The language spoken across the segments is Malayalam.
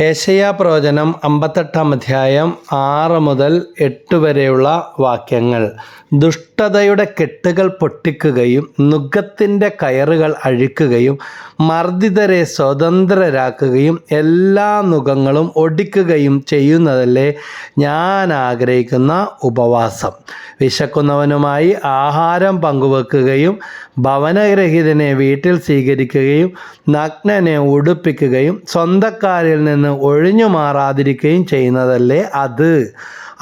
ഏഷ്യ പ്രവചനം അമ്പത്തെട്ടാം അധ്യായം ആറ് മുതൽ എട്ട് വരെയുള്ള വാക്യങ്ങൾ. ദുഷ്ടതയുടെ കെട്ടുകൾ പൊട്ടിക്കുകയും നുഖത്തിന്റെ കയറുകൾ അഴിക്കുകയും മർദ്ദിതരെ സ്വതന്ത്രരാക്കുകയും എല്ലാ നുഖങ്ങളും ഒടിക്കുകയും ചെയ്യുന്നതല്ലേ ഞാൻ ആഗ്രഹിക്കുന്ന ഉപവാസം. വിശക്കുന്നവനുമായി ആഹാരം പങ്കുവെക്കുകയും ഭവനരഹിതനെ വീട്ടിൽ സ്വീകരിക്കുകയും നഗ്നനെ ഉടുപ്പിക്കുകയും സ്വന്തക്കാരിൽ നിന്ന് ഒഴിഞ്ഞു മാറാതിരിക്കുകയും ചെയ്യുന്നതല്ലേ അത്?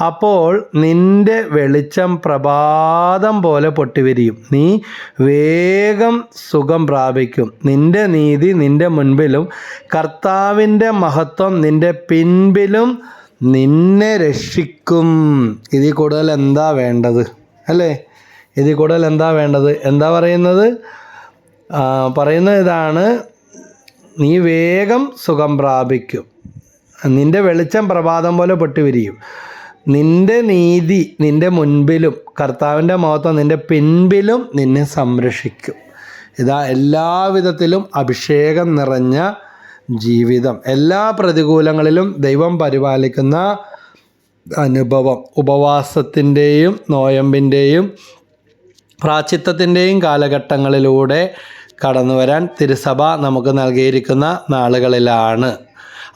അപ്പോൾ നിന്റെ വെളിച്ചം പ്രഭാതം പോലെ പൊട്ടിവിരിയും. നീ വേഗം സുഖം പ്രാപിക്കും. നിന്റെ നീതി നിന്റെ മുൻപിലും കർത്താവിന്റെ മഹത്വം നിന്റെ പിൻപിലും നിന്നെ രക്ഷിക്കും. ഇതിൽ കൂടുതൽ എന്താ വേണ്ടത്? അല്ലേ? ഇതിൽ കൂടുതൽ എന്താ വേണ്ടത്? എന്താ പറയുന്നത്? പറയുന്ന ഇതാണ് നീ വേഗം സുഖം പ്രാപിക്കും. നിന്റെ വെളിച്ചം പ്രഭാതം പോലെ പൊട്ടിവിരിയും. നിന്റെ നീതി നിന്റെ മുൻപിലും കർത്താവിന്റെ മഹത്വം നിന്റെ പിൻപിലും നിന്നെ സംരക്ഷിക്കും. ഇതാ എല്ലാവിധത്തിലും അഭിഷേകം നിറഞ്ഞ ജീവിതം. എല്ലാ പ്രതികൂലങ്ങളിലും ദൈവം പരിപാലിക്കുന്ന അനുഭവം. ഉപവാസത്തിന്റെയും നോയമ്പിന്റെയും പ്രാച്ചിത്വത്തിന്റെയും കാലഘട്ടങ്ങളിലൂടെ കടന്നു വരാൻ തിരുസഭ നമുക്ക് നൽകിയിരിക്കുന്ന നാളുകളിലാണ്.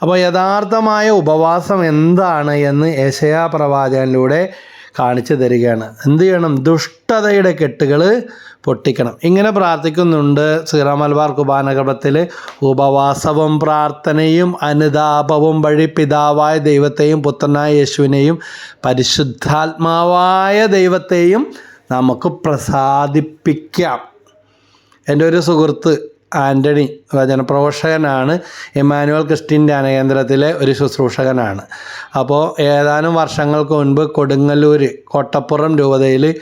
അപ്പോൾ യഥാർത്ഥമായ ഉപവാസം എന്താണ് എന്ന് യശയാ പ്രവാചകനിലൂടെ കാണിച്ചു തരികയാണ്. എന്ത് ചെയ്യണം? ദുഷ്ടതയുടെ കെട്ടുകൾ പൊട്ടിക്കണം. ഇങ്ങനെ പ്രാർത്ഥിക്കുന്നുണ്ട് ശ്രീറാമൽബാർ കുബാനഗപത്തിൽ ഉപവാസവും പ്രാർത്ഥനയും അനുതാപവും വഴി പിതാവായ ദൈവത്തെയും പുത്രനായ യേശുവിനെയും പരിശുദ്ധാത്മാവായ ദൈവത്തെയും നമുക്ക് പ്രസാദിപ്പിക്കാം. എന്റെ ഒരു സുഹൃത്ത് ആന്റണി വചനപ്രഘോഷകനാണ് ഇമ്മാനുവൽ ക്രിസ്ത്യൻ ധ്യാനകേന്ദ്രത്തിലെ ഒരു ശുശ്രൂഷകനാണ്. അപ്പോൾ ഏതാനും വർഷങ്ങൾക്ക് മുൻപ് കൊടുങ്ങല്ലൂർ കോട്ടപ്പുറം രൂപതയിൽ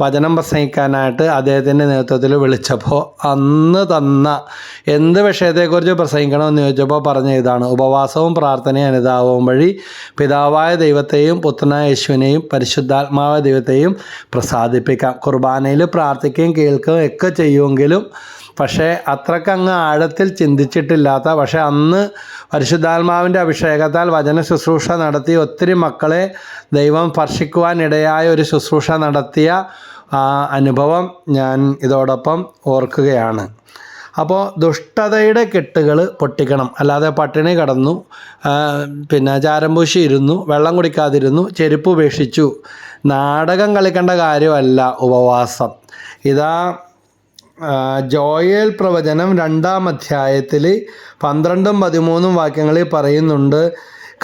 വചനം പ്രസംഗിക്കാനായിട്ട് അദ്ദേഹത്തിന്റെ നേതൃത്വത്തിൽ വിളിച്ചപ്പോൾ അന്ന് തന്ന എന്ത് വിഷയത്തെക്കുറിച്ച് പ്രസംഗിക്കണമെന്ന് ചോദിച്ചപ്പോൾ പറഞ്ഞ ഇതാണ്. ഉപവാസവും പ്രാർത്ഥനയും അനുതാപവും വഴി പിതാവായ ദൈവത്തെയും പുത്രനായ യേശുവിനെയും പരിശുദ്ധാത്മാവായ ദൈവത്തെയും പ്രസാദിപ്പിക്കാം. കുർബാനയിൽ പ്രാർത്ഥിക്കുകയും കേൾക്കുകയും ഒക്കെ ചെയ്യുമെങ്കിലും പക്ഷേ അത്രക്കങ്ങ് ആഴത്തിൽ ചിന്തിച്ചിട്ടില്ലാത്ത പക്ഷേ അന്ന് പരിശുദ്ധാത്മാവിന്റെ അഭിഷേകത്താൽ വചന ശുശ്രൂഷ നടത്തി ഒത്തിരി മക്കളെ ദൈവം സ്പർശിക്കുവാനിടയായ ഒരു ശുശ്രൂഷ നടത്തിയ അനുഭവം ഞാൻ ഇതോടൊപ്പം ഓർക്കുകയാണ്. അപ്പോൾ ദുഷ്ടതയുടെ കെട്ടുകൾ പൊട്ടിക്കണം. അല്ലാതെ പട്ടിണി കടന്നു പിന്നെ ചാരംപൂശി ഇരുന്നു വെള്ളം കുടിക്കാതിരുന്നു ചെരുപ്പ് ഉപേക്ഷിച്ചു. നാടകം കളിക്കേണ്ട കാര്യമല്ല ഉപവാസം. ഇതാ ജോയേൽ പ്രവചനം രണ്ടാം അധ്യായത്തിൽ പന്ത്രണ്ടും പതിമൂന്നും വാക്യങ്ങളിൽ പറയുന്നുണ്ട്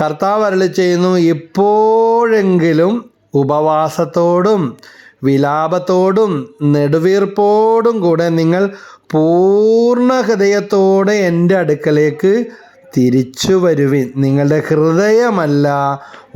കർത്താവ് അരളി ചെയ്യുന്നു ഇപ്പോഴെങ്കിലും ഉപവാസത്തോടും വിലാപത്തോടും നെടുവീർപ്പോടും കൂടെ നിങ്ങൾ പൂർണ ഹൃദയത്തോടെ എന്റെ അടുക്കലേക്ക് തിരിച്ചു വരുവിൻ നിങ്ങളുടെ ഹൃദയമല്ല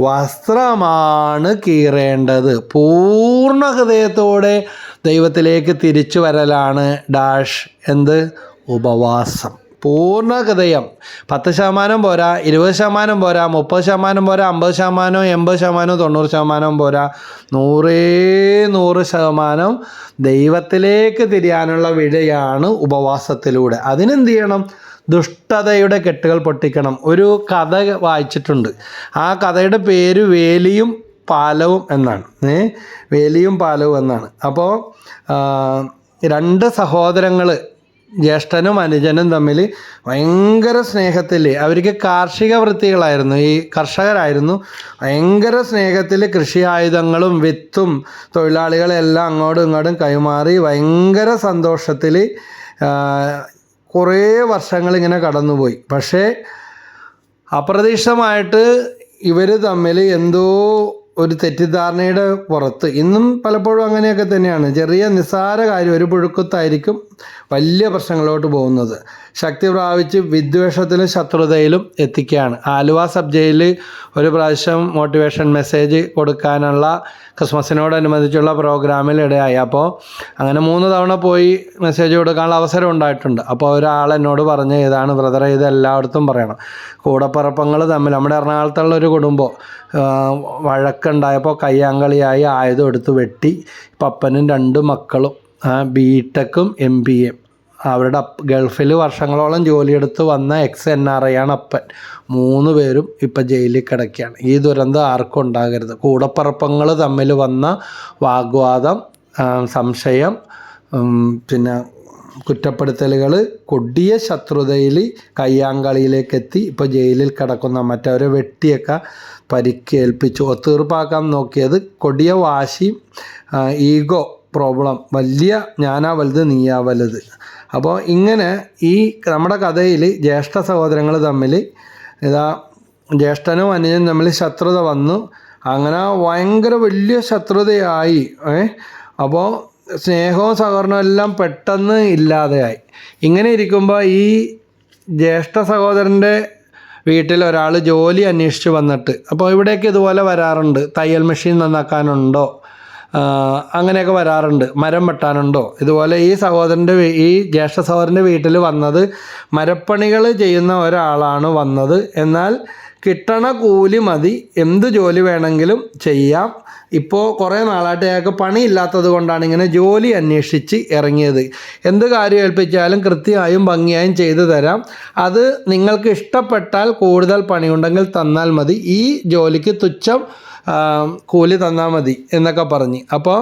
വസ്ത്രമാണ് കീറേണ്ടത്. പൂർണ ഹൃദയത്തോടെ ദൈവത്തിലേക്ക് തിരിച്ചു വരലാണ് ഡാഷ്. എന്ത്? ഉപവാസം. പൂർണ ഹൃദയം. പത്ത് ശതമാനം പോരാ ഇരുപത് ശതമാനം പോരാ മുപ്പത് ശതമാനം പോരാ അമ്പത് ശതമാനം എൺപത് ശതമാനം തൊണ്ണൂറ് ശതമാനം പോരാ. നൂറേ നൂറ് ശതമാനം ദൈവത്തിലേക്ക് തിരിയാനുള്ള വിഴയാണ് ഉപവാസത്തിലൂടെ. അതിനെന്ത് ചെയ്യണം? ദുഷ്ടതയുടെ കെട്ടുകൾ പൊട്ടിക്കണം. ഒരു കഥ വായിച്ചിട്ടുണ്ട്. ആ കഥയുടെ പേര് വേലിയും പാലവും എന്നാണ്. ഏ? വേലിയും പാലവും എന്നാണ്. അപ്പോൾ രണ്ട് സഹോദരങ്ങൾ ജ്യേഷ്ഠനും അനുജനും തമ്മിൽ ഭയങ്കര സ്നേഹത്തിൽ അവർക്ക് കാർഷിക വൃത്തികളായിരുന്നു. ഈ കർഷകരായിരുന്നു. ഭയങ്കര സ്നേഹത്തിൽ കൃഷി ആയുധങ്ങളും വിത്തും തൊഴിലാളികളെല്ലാം അങ്ങോട്ടും ഇങ്ങോട്ടും കൈമാറി ഭയങ്കര സന്തോഷത്തിൽ കുറേ വർഷങ്ങൾ ഇങ്ങനെ കടന്നുപോയി. പക്ഷേ അപ്രതീക്ഷിതമായിട്ട് ഇവർ തമ്മിൽ എന്തോ ഒരു തെറ്റിദ്ധാരണയുടെ പുറത്ത്. ഇന്നും പലപ്പോഴും അങ്ങനെയൊക്കെ തന്നെയാണ്. ചെറിയ നിസ്സാര കാര്യം ഒരു പുഴുക്കുത്തായിരിക്കും വലിയ പ്രശ്നങ്ങളിലോട്ട് പോകുന്നത്. ശക്തി പ്രാപിച്ച് വിദ്വേഷത്തിലും ശത്രുതയിലും എത്തിക്കുകയാണ്. ആലുവ സബ് ജയിലിൽ ഒരു പ്രാവശ്യം മോട്ടിവേഷൻ മെസ്സേജ് കൊടുക്കാനുള്ള ക്രിസ്മസിനോടനുബന്ധിച്ചുള്ള പ്രോഗ്രാമിൽ ഇടയായി. അപ്പോൾ അങ്ങനെ മൂന്ന് തവണ പോയി മെസ്സേജ് കൊടുക്കാനുള്ള അവസരം ഉണ്ടായിട്ടുണ്ട്. അപ്പോൾ ഒരാൾ എന്നോട് പറഞ്ഞ് ഇതാണ് ബ്രദറെ ഇത് എല്ലായിടത്തും പറയണം. കൂടപ്പിറപ്പങ്ങൾ തമ്മിൽ. നമ്മുടെ എറണാകുളത്തുള്ള ഒരു കുടുംബം വഴക്കുണ്ടായപ്പോൾ കയ്യാങ്കളിയായി ആയുധം എടുത്ത് വെട്ടി പപ്പനും രണ്ട് മക്കളും ബി ടെക്കും എം ബി എ അവരുടെ അപ്പ ഗൾഫിൽ വർഷങ്ങളോളം ജോലിയെടുത്ത് വന്ന എക്സ് എൻ ആർ ഐ ആണ് അപ്പൻ. മൂന്ന് പേരും ഇപ്പം ജയിലിൽ കിടക്കുകയാണ് ഈ ദുരന്തം ആർക്കും ഉണ്ടാകരുത്. കൂടപ്പറപ്പങ്ങൾ തമ്മിൽ വന്ന വാഗ്വാദം സംശയം പിന്നെ കുറ്റപ്പെടുത്തലുകൾ കൊടിയ ശത്രുതയിൽ കയ്യാങ്കളിയിലേക്ക് എത്തി ഇപ്പോൾ ജയിലിൽ കിടക്കുന്ന മറ്റവരെ വെട്ടിയൊക്കെ പരിക്കേൽപ്പിച്ചു. തീർപ്പാക്കാൻ നോക്കിയത് കൊടിയ വാശി ഈഗോ പ്രോബ്ലം വലിയ ഞാനാ വലുത് നീയാ വലുത് അപ്പോൾ ഇങ്ങനെ ഈ നമ്മുടെ കഥയിൽ ജ്യേഷ്ഠ സഹോദരങ്ങൾ തമ്മിൽ ഇതാ ജ്യേഷ്ഠനും അനുജനും തമ്മിൽ ശത്രുത വന്നു. അങ്ങനെ ഭയങ്കര വലിയ ശത്രുതയായി. അപ്പോൾ സ്നേഹവും സഹകരണവും എല്ലാം പെട്ടെന്ന് ഇല്ലാതെയായി. ഇങ്ങനെ ഇരിക്കുമ്പോൾ ഈ ജ്യേഷ്ഠ സഹോദരന്റെ വീട്ടിൽ ഒരാൾ ജോലി അന്വേഷിച്ച് വന്നിട്ട്. അപ്പോൾ ഇവിടേക്ക് ഇതുപോലെ വരാറുണ്ട്. തയ്യൽ മെഷീൻ നന്നാക്കാനുണ്ടോ? അങ്ങനെയൊക്കെ വരാറുണ്ട്. മരം വെട്ടാനുണ്ടോ? ഇതുപോലെ ഈ സഹോദരന്റെ ഈ ജ്യേഷ്ഠ സഹോദരന്റെ വീട്ടിൽ വന്നത് മരപ്പണികൾ ചെയ്യുന്ന ഒരാളാണ് വന്നത്. എന്നാൽ കിട്ടണ കൂലി മതി. എന്ത് ജോലി വേണമെങ്കിലും ചെയ്യാം. ഇപ്പോൾ കുറേ നാളായിട്ട് അയാൾക്ക് പണിയില്ലാത്തത് കൊണ്ടാണ് ഇങ്ങനെ ജോലി അന്വേഷിച്ച് ഇറങ്ങിയത്. എന്ത് കാര്യം ഏൽപ്പിച്ചാലും കൃത്യമായും ഭംഗിയായും ചെയ്തു തരാം. അത് നിങ്ങൾക്ക് ഇഷ്ടപ്പെട്ടാൽ കൂടുതൽ പണിയുണ്ടെങ്കിൽ തന്നാൽ മതി. ഈ ജോലിക്ക് തുച്ഛം കൂലി തന്നാൽ മതി എന്നൊക്കെ പറഞ്ഞ്. അപ്പോൾ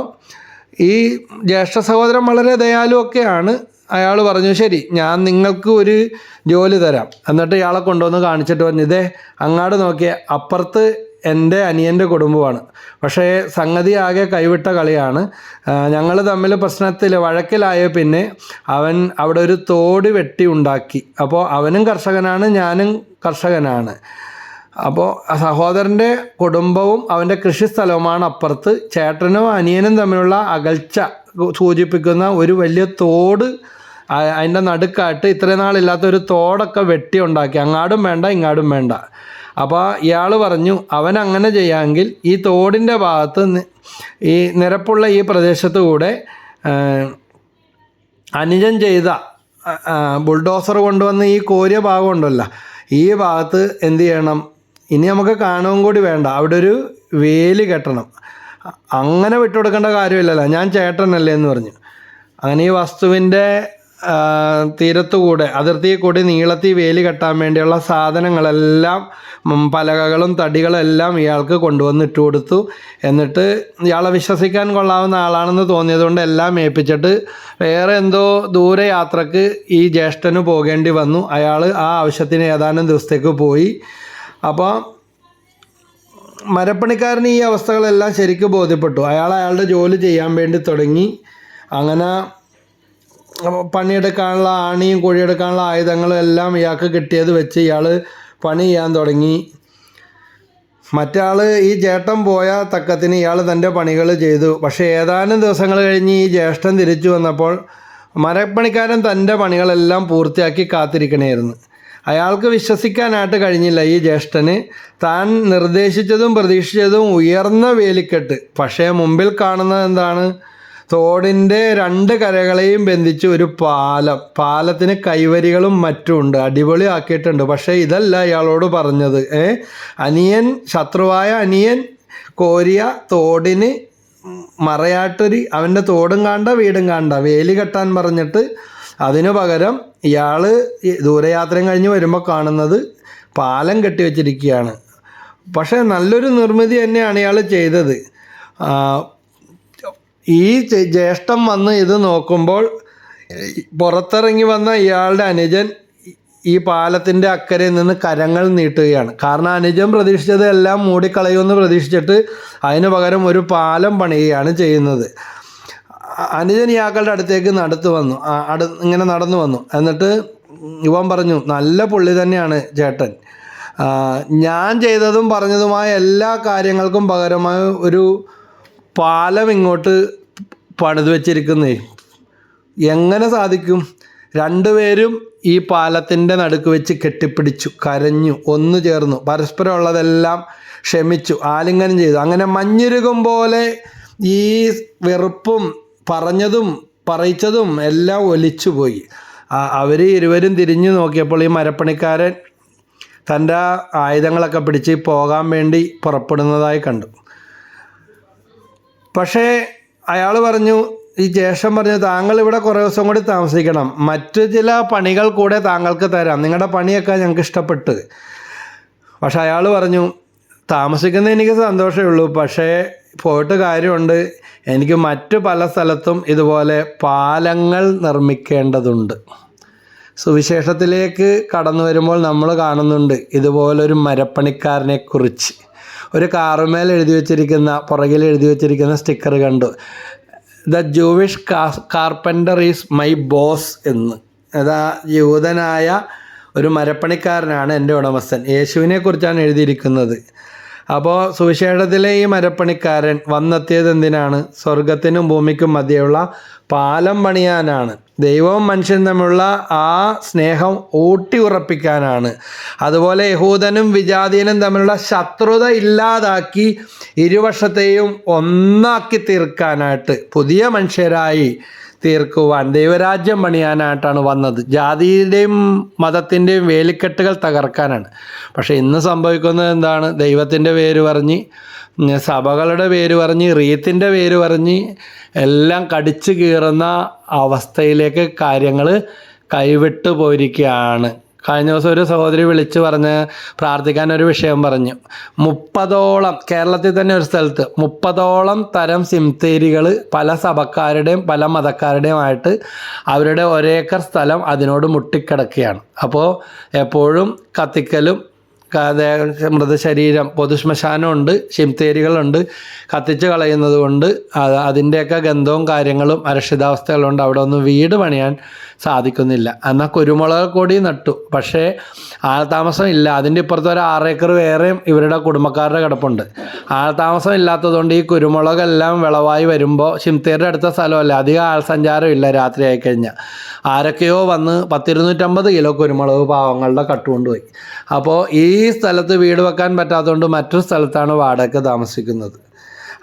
ഈ ജ്യേഷ്ഠ സഹോദരൻ വളരെ ദയാലുവൊക്കെയാണ്. അയാൾ പറഞ്ഞു ശരി ഞാൻ നിങ്ങൾക്ക് ഒരു ജോലി തരാം. എന്നിട്ട് ഇയാളെ കൊണ്ടുവന്ന് കാണിച്ചിട്ട് പറഞ്ഞു ഇതേ അങ്ങാട് നോക്കിയ അപ്പുറത്ത് എന്റെ അനിയന്റെ കുടുംബമാണ്. പക്ഷേ സംഗതി ആകെ കൈവിട്ട കളിയാണ്. ഞങ്ങൾ തമ്മിൽ പ്രശ്നത്തിൽ വഴക്കിലായ പിന്നെ അവൻ അവിടെ ഒരു തോട് വെട്ടി ഉണ്ടാക്കി. അപ്പോൾ അവനും കർഷകനാണ് ഞാനും കർഷകനാണ്. അപ്പോൾ സഹോദരന്റെ കുടുംബവും അവന്റെ കൃഷിസ്ഥലവുമാണ് അപ്പുറത്ത്. ചേട്ടനും അനിയനും തമ്മിലുള്ള അകൽച്ച സൂചിപ്പിക്കുന്ന ഒരു വലിയ തോട് അതിന്റെ നടുക്കായിട്ട് ഇത്രയും നാളില്ലാത്ത ഒരു തോടൊക്കെ വെട്ടി ഉണ്ടാക്കി. അങ്ങാടും വേണ്ട ഇങ്ങാടും വേണ്ട. അപ്പോൾ ഇയാൾ പറഞ്ഞു അവൻ അങ്ങനെ ചെയ്യാമെങ്കിൽ ഈ തോടിന്റെ ഭാഗത്ത് ഈ നിരപ്പുള്ള ഈ പ്രദേശത്ത് കൂടെ അനുജൻ ചെയ്ത ബുൾഡോസർ കൊണ്ടുവന്ന് ഈ കോരിയ ഭാഗം ഉണ്ടല്ലോ ഈ ഭാഗത്ത് എന്ത് ചെയ്യണം? ഇനി നമുക്ക് കാണുകയും കൂടി വേണ്ട. അവിടെ ഒരു വേൽ കെട്ടണം. അങ്ങനെ വിട്ടുകൊടുക്കേണ്ട കാര്യമില്ലല്ലോ. ഞാൻ ചേട്ടനല്ലേ എന്ന് പറഞ്ഞു. അങ്ങനെ ഈ വസ്തുവിന്റെ തീരത്തു തീരത്തുകൂടെ അതിർത്തിയിൽ കൂടി നീളത്തിൽ വേലി കെട്ടാൻ വേണ്ടിയുള്ള സാധനങ്ങളെല്ലാം പലകകളും തടികളും എല്ലാം ഇയാൾക്ക് കൊണ്ടുവന്ന് ഇട്ട് കൊടുത്തു. എന്നിട്ട് ഇയാളെ വിശ്വസിക്കാൻ കൊള്ളാവുന്ന ആളാണെന്ന് തോന്നിയതുകൊണ്ട് എല്ലാം ഏൽപ്പിച്ചിട്ട് വേറെ എന്തോ ദൂരെ യാത്രയ്ക്ക് ഈ ജ്യേഷ്ഠന് പോകേണ്ടി വന്നു. അയാൾ ആ ആവശ്യത്തിന് ഏതാനും ദിവസത്തേക്ക് പോയി. അപ്പോൾ മരപ്പണിക്കാരന് ഈ അവസ്ഥകളെല്ലാം ശരിക്കും ബോധ്യപ്പെട്ടു. അയാൾ അയാളുടെ ജോലി ചെയ്യാൻ വേണ്ടി തുടങ്ങി. അങ്ങനെ പണിയെടുക്കാനുള്ള ആണിയും കുഴിയെടുക്കാനുള്ള ആയുധങ്ങളും എല്ലാം ഇയാൾക്ക് കിട്ടിയത് വെച്ച് ഇയാൾ പണി ചെയ്യാൻ തുടങ്ങി. മറ്റാൾ ഈ ചേട്ടൻ പോയ തക്കത്തിന് ഇയാൾ തന്റെ പണികൾ ചെയ്തു. പക്ഷേ ഏതാനും ദിവസങ്ങൾ കഴിഞ്ഞ് ഈ ജ്യേഷ്ഠൻ തിരിച്ചു വന്നപ്പോൾ മരപ്പണിക്കാരൻ തന്റെ പണികളെല്ലാം പൂർത്തിയാക്കി കാത്തിരിക്കണമായിരുന്നു അയാൾക്ക് വിശ്വസിക്കാനായിട്ട് കഴിഞ്ഞില്ല ഈ ജ്യേഷ്ഠന്. താൻ നിർദ്ദേശിച്ചതും പ്രതീക്ഷിച്ചതും ഉയർന്ന വേലിക്കെട്ട്. പക്ഷേ മുമ്പിൽ കാണുന്നത് എന്താണ്? തോടിന്റെ രണ്ട് കരകളെയും ബന്ധിച്ച് ഒരു പാലം. പാലത്തിന് കൈവരികളും മറ്റും ഉണ്ട്. അടിപൊളിയാക്കിയിട്ടുണ്ട് പക്ഷേ ഇതല്ല ഇയാളോട് പറഞ്ഞത്. ഏ? അനിയൻ ശത്രുവായ അനിയൻ കോരിയ തോടിന് മറയാട്ടൊരു അവന്റെ തോടും കാണ്ട വീടും കാണ്ട. വേലി കെട്ടാൻ പറഞ്ഞിട്ട് അതിനു പകരം ഇയാൾ ദൂരയാത്രയും കഴിഞ്ഞ് വരുമ്പോൾ കാണുന്നത് പാലം കെട്ടി വെച്ചിരിക്കുകയാണ്. പക്ഷേ നല്ലൊരു നിർമ്മിതി തന്നെയാണ് ഇയാൾ ചെയ്തത്. ഈ ജ്യേഷ്ഠം വന്ന് ഇത് നോക്കുമ്പോൾ പുറത്തിറങ്ങി വന്ന ഇയാളുടെ അനുജൻ ഈ പാലത്തിന്റെ അക്കരയിൽ നിന്ന് കരങ്ങൾ നീട്ടുകയാണ്. കാരണം അനുജൻ പ്രതീക്ഷിച്ചത് എല്ലാം മൂടിക്കളയുമെന്ന് പ്രതീക്ഷിച്ചിട്ട് അതിന് പകരം ഒരു പാലം പണിയുകയാണ് ചെയ്യുന്നത്. അനുജൻ ഇയാക്കളുടെ അടുത്തേക്ക് നടത്തു വന്നു. അടു ഇങ്ങനെ നടന്നു വന്നു. എന്നിട്ട് യുവൻ പറഞ്ഞു നല്ല പുള്ളി തന്നെയാണ് ചേട്ടൻ. ഞാൻ ചെയ്തതും പറഞ്ഞതുമായ എല്ലാ കാര്യങ്ങൾക്കും പകരമായ ഒരു പാലം ഇങ്ങോട്ട് പണിത് വെച്ചിരിക്കുന്നേ. എങ്ങനെ സാധിക്കും? രണ്ടുപേരും ഈ പാലത്തിന്റെ നടുക്ക് വെച്ച് കെട്ടിപ്പിടിച്ചു കരഞ്ഞു ഒന്നു ചേർന്നു. പരസ്പരമുള്ളതെല്ലാം ക്ഷമിച്ചു ആലിംഗനം ചെയ്തു. അങ്ങനെ മഞ്ഞിരുകും പോലെ ഈ വെറുപ്പും പറഞ്ഞതും പറയിച്ചതും എല്ലാം ഒലിച്ചുപോയി. അവർ ഇരുവരും തിരിഞ്ഞു നോക്കിയപ്പോൾ ഈ മരപ്പണിക്കാരൻ തന്റെ ആയുധങ്ങളൊക്കെ പിടിച്ച് പോകാൻ വേണ്ടി പുറപ്പെടുന്നതായി കണ്ടു. പക്ഷേ അയാൾ പറഞ്ഞു ഈ ജ്യേഷ്ഠൻ പറഞ്ഞു താങ്കൾ ഇവിടെ കുറേ ദിവസം കൂടി താമസിക്കണം. മറ്റു ചില പണികൾ കൂടെ താങ്കൾക്ക് തരാം. നിങ്ങളുടെ പണിയൊക്കെ ഞങ്ങൾക്ക് ഇഷ്ടപ്പെട്ട്. പക്ഷെ അയാൾ പറഞ്ഞു താമസിക്കുന്ന എനിക്ക് സന്തോഷമേ ഉള്ളൂ. പക്ഷേ പോയിട്ട് കാര്യമുണ്ട്. എനിക്ക് മറ്റു പല സ്ഥലത്തും ഇതുപോലെ പാലങ്ങൾ നിർമ്മിക്കേണ്ടതുണ്ട്. സുവിശേഷത്തിലേക്ക് കടന്നു വരുമ്പോൾ നമ്മൾ കാണുന്നുണ്ട് ഇതുപോലൊരു മരപ്പണിക്കാരനെ കുറിച്ച് ഒരു കാറുമേൽ എഴുതി വച്ചിരിക്കുന്ന പുറകിൽ എഴുതി വച്ചിരിക്കുന്ന സ്റ്റിക്കർ കണ്ടു. The Jewish carpenter is my boss എന്ന്. അതാ യൂതനായ ഒരു മരപ്പണിക്കാരനാണ് എന്റെ ഉടമസ്ഥൻ. യേശുവിനെ കുറിച്ചാണ് എഴുതിയിരിക്കുന്നത്. അപ്പോൾ സുവിശേഷത്തിലെ ഈ മരപ്പണിക്കാരൻ വന്നെത്തിയത് എന്തിനാണ്? സ്വർഗത്തിനും ഭൂമിക്കും മധ്യയുള്ള പാലം പണിയാനാണ്. ദൈവവും മനുഷ്യനും തമ്മിലുള്ള ആ സ്നേഹം ഊട്ടി ഉറപ്പിക്കാനാണ് അതുപോലെ യഹൂദനും വിജാതീനും തമ്മിലുള്ള ശത്രുത ഇല്ലാതാക്കി ഇരുവശത്തെയും ഒന്നാക്കി തീർക്കാനായിട്ട് പുതിയ മനുഷ്യരായി തീർക്കുവാൻ ദൈവരാജ്യം പണിയാനായിട്ടാണ് വന്നത്. ജാതിയുടെയും മതത്തിന്റെയും വേലിക്കെട്ടുകൾ തകർക്കാനാണ്. പക്ഷേ ഇന്ന് സംഭവിക്കുന്നത് എന്താണ്? ദൈവത്തിന്റെ പേര് പറഞ്ഞ് സഭകളുടെ പേര് പറഞ്ഞ് റീത്തിന്റെ പേര് പറഞ്ഞ് എല്ലാം കടിച്ചു കീറുന്ന അവസ്ഥയിലേക്ക് കാര്യങ്ങൾ കൈവിട്ടു പോയിരിക്കുകയാണ്. കഴിഞ്ഞ ദിവസം ഒരു സഹോദരി വിളിച്ച് പറഞ്ഞ് പ്രാർത്ഥിക്കാൻ ഒരു വിഷയം പറഞ്ഞു. മുപ്പതോളം കേരളത്തിൽ തന്നെ ഒരു സ്ഥലത്ത് മുപ്പതോളം തരം സിംതേരികൾ പല സഭക്കാരുടെയും പല മതക്കാരുടെയും ആയിട്ട് അവരുടെ ഒരേക്കർ സ്ഥലം അതിനോട് മുട്ടിക്കിടക്കുകയാണ്. അപ്പോൾ എപ്പോഴും കത്തിക്കലും മൃതശരീരം പൊതുശ്മശാനമുണ്ട് ശിംതേരികളുണ്ട് കത്തിച്ച് കളയുന്നത് കൊണ്ട് അത് അതിന്റെയൊക്കെ ഗന്ധവും കാര്യങ്ങളും അരക്ഷിതാവസ്ഥകളുണ്ട്. അവിടെ ഒന്നും വീട് പണിയാൻ സാധിക്കുന്നില്ല. എന്നാൽ കുരുമുളക് കൂടി നട്ടു. പക്ഷേ ആൾതാമസം ഇല്ല അതിന്റെ ഇപ്പുറത്ത് ഒരു ആറേക്കർ വേറെയും ഇവരുടെ കുടുംബക്കാരുടെ കിടപ്പുണ്ട്. ആൾതാമസം ഇല്ലാത്തതുകൊണ്ട് ഈ കുരുമുളകെല്ലാം വിളവായി വരുമ്പോൾ ശിംതേരുടെ അടുത്ത സ്ഥലമല്ല. അധികം ആൾ സഞ്ചാരം ഇല്ല രാത്രി ആയിക്കഴിഞ്ഞാൽ ആരൊക്കെയോ വന്ന് പത്തിരുന്നൂറ്റമ്പത് കിലോ കുരുമുളക് പാവങ്ങളുടെ കട്ടുകൊണ്ടുപോയി അപ്പോൾ ഈ സ്ഥലത്ത് വീട് വെക്കാൻ പറ്റാത്തതുകൊണ്ട് മറ്റൊരു സ്ഥലത്താണ് വാടക താമസിക്കുന്നത്.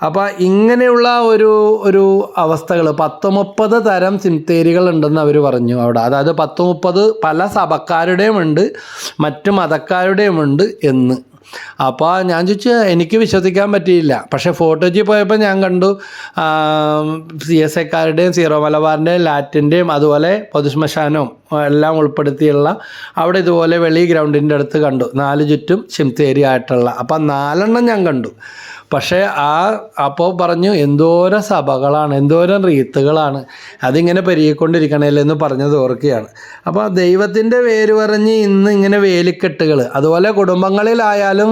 അപ്പോൾ ഇങ്ങനെയുള്ള ഒരു ഒരു അവസ്ഥകൾ പത്ത് മുപ്പത് തരം ചിന്തേരികൾ ഉണ്ടെന്ന് അവർ പറഞ്ഞു അവിടെ. അതായത് പത്ത് മുപ്പത് പല സഭക്കാരുടെയും ഉണ്ട് മറ്റു മതക്കാരുടെയും ഉണ്ട് എന്ന്. അപ്പോൾ ഞാൻ ചോദിച്ചു എനിക്ക് വിശ്വസിക്കാൻ പറ്റിയില്ല. പക്ഷേ ഫോട്ടോജി പോയപ്പോൾ ഞാൻ കണ്ടു സി എസ് എക്കാരുടെയും സീറോ മലബാറിന്റെയും ലാറ്റിന്റെയും അതുപോലെ പൊതുശ്മശാനവും എല്ലാം ഉൾപ്പെടുത്തിയുള്ള അവിടെ ഇതുപോലെ വെളി ഗ്രൗണ്ടിന്റെ അടുത്ത് കണ്ടു. നാല് ചുറ്റും ചിംതേരി ആയിട്ടുള്ള അപ്പം നാലെണ്ണം ഞാൻ കണ്ടു. പക്ഷേ ആ അപ്പോൾ പറഞ്ഞു എന്തോരം സഭകളാണ് എന്തോരം റീത്തുകളാണ് അതിങ്ങനെ പെരുകിക്കൊണ്ടിരിക്കണമല്ലോ എന്ന് പറഞ്ഞത് ഓർക്കുകയാണ്. അപ്പോൾ ദൈവത്തിന്റെ പേര് പറഞ്ഞ് ഇന്ന് ഇങ്ങനെ വേലിക്കെട്ടുകൾ അതുപോലെ കുടുംബങ്ങളിലായാലും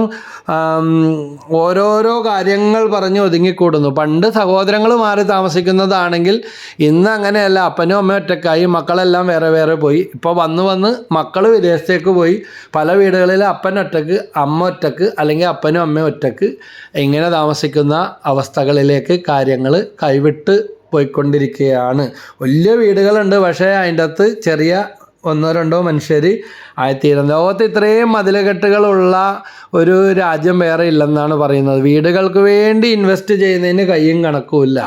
ഓരോരോ കാര്യങ്ങൾ പറഞ്ഞ് ഒതുങ്ങിക്കൂടുന്നു. പണ്ട് സഹോദരങ്ങൾ മാറി താമസിക്കുന്നതാണെങ്കിൽ ഇന്ന് അങ്ങനെയല്ല അപ്പനും അമ്മയും ഒറ്റക്കായി മക്കളെല്ലാം വേറെ വേറെ പോയി. ഇപ്പോൾ വന്ന് വന്ന് മക്കൾ വിദേശത്തേക്ക് പോയി പല വീടുകളിൽ അപ്പൻ ഒറ്റയ്ക്ക് അമ്മ ഒറ്റയ്ക്ക് അല്ലെങ്കിൽ അപ്പനും അമ്മയും ഒറ്റയ്ക്ക് ഇങ്ങനെ താമസിക്കുന്ന അവസ്ഥകളിലേക്ക് കാര്യങ്ങൾ കൈവിട്ട് പോയിക്കൊണ്ടിരിക്കുകയാണ്. വലിയ വീടുകളുണ്ട് പക്ഷേ അതിന്റെ അകത്ത് ചെറിയ ഒന്നോ രണ്ടോ മനുഷ്യർ ആയിത്തീരുന്നത്. ലോകത്ത് ഇത്രയും മതിലുകെട്ടുകളുള്ള ഒരു രാജ്യം വേറെ ഇല്ലെന്നാണ് പറയുന്നത്. വീടുകൾക്ക് വേണ്ടി ഇൻവെസ്റ്റ് ചെയ്യുന്നതിന് കയ്യും കണക്കുമില്ല.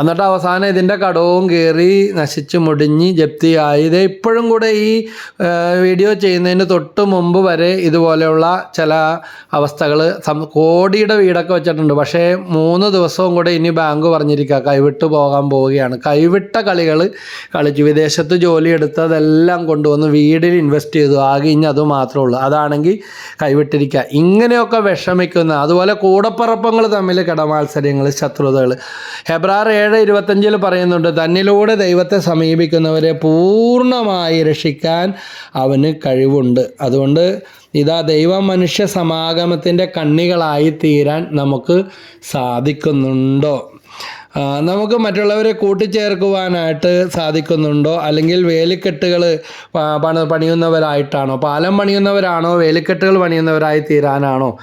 എന്നിട്ട് അവസാനം ഇതിന്റെ കടവും കയറി നശിച്ച് മുടിഞ്ഞ് ജപ്തിയായി. ഇത് ഇപ്പോഴും കൂടെ ഈ വീഡിയോ ചെയ്യുന്നതിന് തൊട്ട് മുമ്പ് വരെ ഇതുപോലെയുള്ള ചില അവസ്ഥകൾ കോടിയുടെ വീടൊക്കെ വെച്ചിട്ടുണ്ട്. പക്ഷേ മൂന്ന് ദിവസവും കൂടെ ഇനി ബാങ്ക് പറഞ്ഞിരിക്കുക കൈവിട്ട് പോകാൻ പോവുകയാണ്. കൈവിട്ട കളികൾ കളിച്ചു. വിദേശത്ത് ജോലി എടുത്തതെല്ലാം കൊണ്ടുവന്ന് വീടിൽ ഇൻവെസ്റ്റ് ചെയ്തു. ആകെ ഇനി അത് മാത്രമേ ഉള്ളൂ. അതാണെങ്കിൽ കൈവിട്ടിരിക്കുക ഇങ്ങനെയൊക്കെ വിഷമിക്കുന്ന അതുപോലെ കൂടപ്പറപ്പങ്ങൾ തമ്മിൽ കിടമാത്സര്യങ്ങൾ ശത്രുതകൾ. ഹെബ്രാർ ഏഴ് ഇരുപത്തഞ്ചിൽ പറയുന്നുണ്ട് തന്നിലൂടെ ദൈവത്തെ സമീപിക്കുന്നവരെ പൂർണമായി രക്ഷിക്കാൻ അവന് കഴിവുണ്ട്. അതുകൊണ്ട് ഇതാ ദൈവ മനുഷ്യ സമാഗമത്തിന്റെ കണ്ണികളായി തീരാൻ നമുക്ക് സാധിക്കുന്നുണ്ടോ? നമുക്ക് മറ്റുള്ളവരെ കൂട്ടിച്ചേർക്കുവാനായിട്ട് സാധിക്കുന്നുണ്ടോ? അല്ലെങ്കിൽ വേലിക്കെട്ടുകൾ പണ പണിയുന്നവരായിട്ടാണോ? പാലം പണിയുന്നവരാണോ? വേലിക്കെട്ടുകൾ പണിയുന്നവരായി തീരാനാണോ?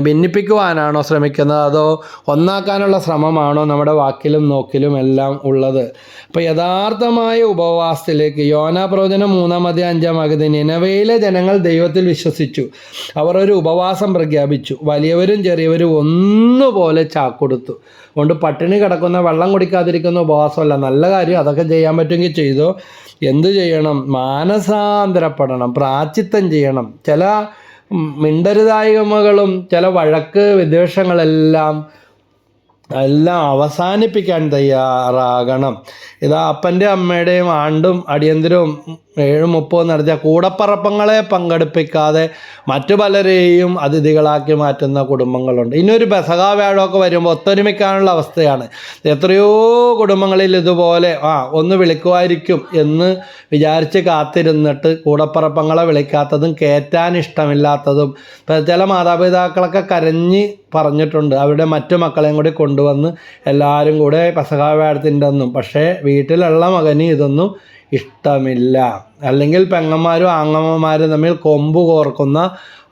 ഭിന്നിപ്പിക്കുവാനാണോ ശ്രമിക്കുന്നത്? അതോ ഒന്നാക്കാനുള്ള ശ്രമമാണോ നമ്മുടെ വാക്കിലും നോക്കിലും എല്ലാം ഉള്ളത്? അപ്പോൾ യഥാർത്ഥമായ ഉപവാസത്തിലേക്ക് യോനാ പ്രവചനം മൂന്നാം അധ്യായം അഞ്ചാം അകതി നിലവയിലെ ജനങ്ങൾ ദൈവത്തിൽ വിശ്വസിച്ചു. അവർ ഒരു ഉപവാസം പ്രഖ്യാപിച്ചു. വലിയവരും ചെറിയവരും ഒന്നുപോലെ ചാക്കൊടുത്തു. അതുകൊണ്ട് പട്ടിണി കിടക്കുന്ന വെള്ളം കുടിക്കാതിരിക്കുന്ന ഉപവാസമല്ല. നല്ല കാര്യം അതൊക്കെ ചെയ്യാൻ പറ്റുമെങ്കിൽ ചെയ്തോ. എന്ത് ചെയ്യണം? മാനസാന്തരപ്പെടണം പ്രാച്ചിത്തം ചെയ്യണം. ചില മിണ്ടരുതായ്മകളും ചില വഴക്ക് വിദ്വേഷങ്ങളെല്ലാം എല്ലാം അവസാനിപ്പിക്കാൻ തയ്യാറാകണം. ഇതാ അപ്പന്റെ അമ്മയുടെയും ആണ്ടും അടിയന്തരവും ഏഴും മുപ്പത് നടത്തിയ കൂടപ്പറപ്പങ്ങളെ പങ്കെടുപ്പിക്കാതെ മറ്റു പലരെയും അതിഥികളാക്കി മാറ്റുന്ന കുടുംബങ്ങളുണ്ട്. ഇനിയൊരു ബസകാ വ്യാഴമൊക്കെ വരുമ്പോൾ ഒത്തൊരുമിക്കാനുള്ള അവസ്ഥയാണ്. എത്രയോ കുടുംബങ്ങളിൽ ഇതുപോലെ ആ ഒന്ന് വിളിക്കുമായിരിക്കും എന്ന് വിചാരിച്ച് കാത്തിരുന്നിട്ട് കൂടപ്പറപ്പങ്ങളെ വിളിക്കാത്തതും കയറ്റാൻ ഇഷ്ടമില്ലാത്തതും ചില മാതാപിതാക്കളൊക്കെ കരഞ്ഞ് പറഞ്ഞിട്ടുണ്ട്. അവരുടെ മറ്റു മക്കളെയും കൂടി കൊണ്ടുവന്ന് എല്ലാവരും കൂടെ പെസകാ വ്യാഴത്തിന്റെ ഒന്നും പക്ഷേ വീട്ടിലുള്ള മകന് ഇതൊന്നും ഇഷ്ടമില്ല. അല്ലെങ്കിൽ പെങ്ങന്മാരും ആങ്ങമ്മമാരും തമ്മിൽ കൊമ്പ് കോർക്കുന്ന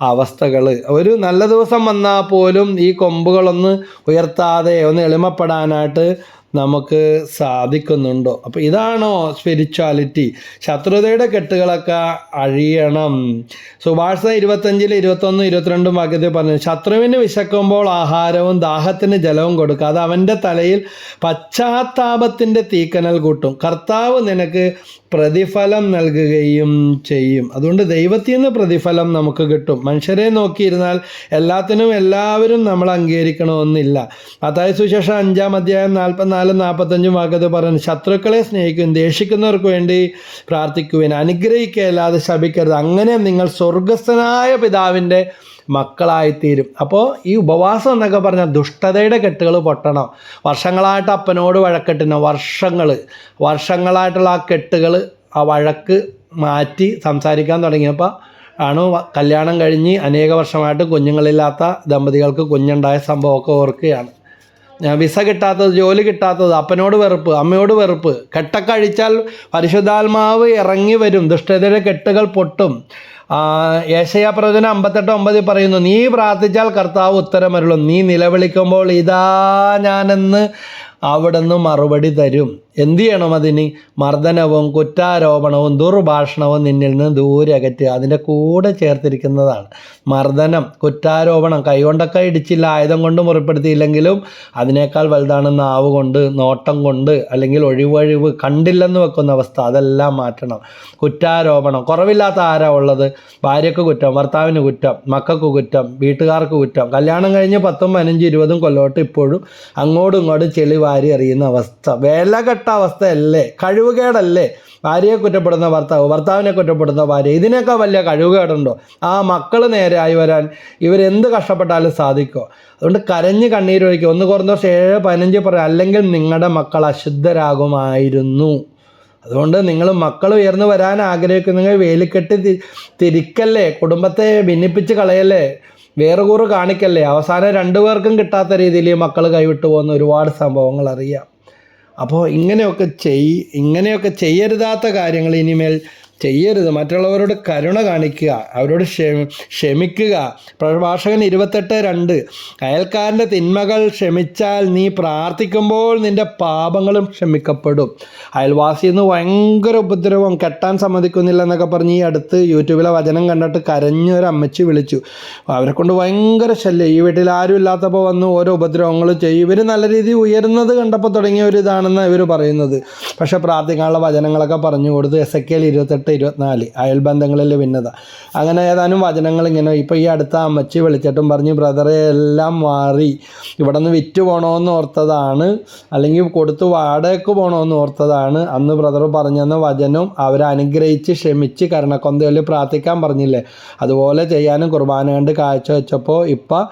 അവസ്ഥകൾ ഒരു നല്ല ദിവസം വന്നാൽ പോലും ഈ കൊമ്പുകളൊന്ന് ഉയർത്താതെ ഒന്ന് എളിമപ്പെടാനായിട്ട് നമുക്ക് സാധിക്കുന്നുണ്ടോ? അപ്പോൾ ഇതാണോ സ്പിരിച്വാലിറ്റി ശത്രുതയുടെ കെട്ടുകളൊക്കെ അഴിയണം. സുഭാഷ ഇരുപത്തഞ്ചിൽ ഇരുപത്തൊന്ന് ഇരുപത്തിരണ്ടും വാക്യത്തിൽ പറഞ്ഞു ശത്രുവിന് വിശക്കുമ്പോൾ ആഹാരവും ദാഹത്തിന് ജലവും കൊടുക്കുക. അത് അവന്റെ തലയിൽ പശ്ചാത്താപത്തിന്റെ തീക്കനൽ കൂട്ടും. കർത്താവ് നിനക്ക് പ്രതിഫലം നൽകുകയും ചെയ്യും. അതുകൊണ്ട് ദൈവത്തിൽ നിന്ന് പ്രതിഫലം നമുക്ക് കിട്ടും. മനുഷ്യരെ നോക്കിയിരുന്നാൽ എല്ലാത്തിനും എല്ലാവരും നമ്മൾ അംഗീകരിക്കണമെന്നില്ല. അതായത് സുശേഷം അഞ്ചാം അധ്യായം നാൽപ്പത്തിനാലും നാൽപ്പത്തഞ്ചും വാക്കത്ത് പറഞ്ഞു ശത്രുക്കളെ സ്നേഹിക്കും ദേഷിക്കുന്നവർക്ക് വേണ്ടി പ്രാർത്ഥിക്കുവാൻ. അനുഗ്രഹിക്കുകയല്ലാതെ ശപിക്കരുത്. അങ്ങനെ നിങ്ങൾ സ്വർഗസ്ഥനായ പിതാവിന്റെ മക്കളായിത്തീരും. അപ്പോൾ ഈ ഉപവാസം എന്നൊക്കെ പറഞ്ഞാൽ ദുഷ്ടതയുടെ കെട്ടുകൾ പൊട്ടണം. വർഷങ്ങളായിട്ട് അപ്പനോട് വഴക്കെട്ടുന്ന വർഷങ്ങൾ വർഷങ്ങളായിട്ടുള്ള ആ കെട്ടുകൾ ആ വഴക്ക് മാറ്റി സംസാരിക്കാൻ തുടങ്ങിയപ്പോൾ ആണ് കല്യാണം കഴിഞ്ഞ് അനേക വർഷമായിട്ട് കുഞ്ഞുങ്ങളില്ലാത്ത ദമ്പതികൾക്ക് കുഞ്ഞുണ്ടായ സംഭവമൊക്കെ ഓർക്കുകയാണ്. വിസ കിട്ടാത്തത് ജോലി കിട്ടാത്തത് അപ്പനോട് വെറുപ്പ് അമ്മയോട് വെറുപ്പ്. കെട്ടൊക്കെ അഴിച്ചാൽ പരിശുദ്ധാത്മാവ് ഇറങ്ങി വരും. ദുഷ്ടതയുടെ കെട്ടുകൾ പൊട്ടും. ഏഷ്യ പ്രവചനം അമ്പത്തെട്ട് ഒമ്പതിൽ പറയുന്നു നീ പ്രാർത്ഥിച്ചാൽ കർത്താവ് ഉത്തരമരുളും. നീ നിലവിളിക്കുമ്പോൾ ഇതാ ഞാനെന്ന് അവിടുന്ന് മറുപടി തരും. എന്ത് ചെയ്യണം അതിന്? മർദ്ദനവും കുറ്റാരോപണവും ദുർഭാഷണവും നിന്നിൽ നിന്ന് ദൂരെ അകറ്റുക. അതിന്റെ കൂടെ ചേർത്തിരിക്കുന്നതാണ്. മർദ്ദനം കുറ്റാരോപണം കൈകൊണ്ടൊക്കെ ഇടിച്ചില്ല ആയുധം കൊണ്ട് മുറിപ്പെടുത്തിയില്ലെങ്കിലും അതിനേക്കാൾ വലുതാണ് നാവ് കൊണ്ട് നോട്ടം കൊണ്ട് അല്ലെങ്കിൽ ഒഴിവൊഴിവ് കണ്ടില്ലെന്ന് വെക്കുന്ന അവസ്ഥ. അതെല്ലാം മാറ്റണം. കുറ്റാരോപണം കുറവില്ലാത്ത ആരാ ഉള്ളത്? ഭാര്യക്ക് കുറ്റം ഭർത്താവിന് കുറ്റം മക്കൾക്ക് കുറ്റം വീട്ടുകാർക്ക് കുറ്റം. കല്യാണം കഴിഞ്ഞ് പത്തും പതിനഞ്ചും ഇരുപതും കൊല്ലോട്ട് ഇപ്പോഴും അങ്ങോട്ടും ഇങ്ങോട്ടും ചെളി വാരി അറിയുന്ന അവസ്ഥ. വേലകെട്ട അവസ്ഥയല്ലേ? കഴിവുകേടല്ലേ? ഭാര്യയെ കുറ്റപ്പെടുന്ന ഭർത്താവ് ഭർത്താവിനെ കുറ്റപ്പെടുന്ന ഭാര്യ. ഇതിനൊക്കെ വലിയ കഴിവുകേടുണ്ടോ? ആ മക്കൾ നേരെയായി വരാൻ ഇവരെന്ത് കഷ്ടപ്പെട്ടാലും സാധിക്കുമോ അതുകൊണ്ട് കരഞ്ഞ് കണ്ണീരൊഴിക്കുക ഒന്ന് കുറഞ്ഞ ദിവസം ഏഴ് പതിനഞ്ച് പറയാം അല്ലെങ്കിൽ നിങ്ങളുടെ മക്കൾ അശുദ്ധരാകുമായിരുന്നു. അതുകൊണ്ട് നിങ്ങൾ മക്കൾ ഉയർന്നു വരാൻ ആഗ്രഹിക്കുന്നെങ്കിൽ വേലിക്കെട്ടി തിരിക്കല്ലേ? കുടുംബത്തെ ഭിന്നിപ്പിച്ച് കളയല്ലേ? വേറെ കൂറ് കാണിക്കല്ലേ? അവസാനം രണ്ടുപേർക്കും കിട്ടാത്ത രീതിയിൽ മക്കൾ കൈവിട്ടു പോകുന്ന ഒരുപാട് സംഭവങ്ങൾ അറിയാം. അപ്പോൾ ഇങ്ങനെയൊക്കെ ചെയ് ഇങ്ങനെയൊക്കെ ചെയ്യരുതാത്ത കാര്യങ്ങൾ ഇനിമേൽ ചെയ്യരുത്. മറ്റുള്ളവരോട് കരുണ കാണിക്കുക. അവരോട് ക്ഷമിക്കുക. പ്രഭാഷകൻ ഇരുപത്തെട്ട് രണ്ട്. അയൽക്കാരന്റെ തിന്മകൾ ക്ഷമിച്ചാൽ നീ പ്രാർത്ഥിക്കുമ്പോൾ നിന്റെ പാപങ്ങളും ക്ഷമിക്കപ്പെടും. അയൽവാസി എന്ന് ഭയങ്കര ഉപദ്രവം. കെട്ടാൻ സമ്മതിക്കുന്നില്ല എന്നൊക്കെ പറഞ്ഞ് ഈ അടുത്ത് യൂട്യൂബിലെ വചനം കണ്ടിട്ട് കരഞ്ഞൊരു അമ്മച്ചി വിളിച്ചു. അവരെ കൊണ്ട് ഭയങ്കര ശല്യം. ഈ വീട്ടിൽ ആരും ഇല്ലാത്തപ്പോൾ വന്ന് ഓരോ ഉപദ്രവങ്ങളും ചെയ്യും. ഇവർ നല്ല രീതിയിൽ ഉയരുന്നത് കണ്ടപ്പോൾ തുടങ്ങിയ ഒരു ഇതാണെന്ന് ഇവർ പറയുന്നത്. പക്ഷേ പ്രാർത്ഥിക്കാനുള്ള വചനങ്ങളൊക്കെ പറഞ്ഞു കൊടുത്ത് എസ് എ കെയിൽ ഇരുപത്തെട്ട് ഇരുപത്തിനാല് അയൽബന്ധങ്ങളിലെ ഭിന്നത അങ്ങനെ ഏതാനും വചനങ്ങൾ ഇങ്ങനെ ഇപ്പോൾ ഈ അടുത്ത അമ്മച്ചി വിളിച്ചിട്ടും പറഞ്ഞ് ബ്രദറെ എല്ലാം മാറി. ഇവിടെ നിന്ന് വിറ്റ് പോകണമെന്ന് ഓർത്തതാണ്. അല്ലെങ്കിൽ കൊടുത്ത് വാടകയ്ക്ക് പോകണമെന്ന് ഓർത്തതാണ്. അന്ന് ബ്രദർ പറഞ്ഞെന്ന വചനം അവരെ അനുഗ്രഹിച്ച് ക്ഷമിച്ച് കരുണക്കൊന്തയിൽ പ്രാർത്ഥിക്കാൻ പറഞ്ഞില്ലേ? അതുപോലെ ചെയ്യാനും കുർബാന കണ്ട് കാഴ്ച വെച്ചപ്പോൾ ഇപ്പം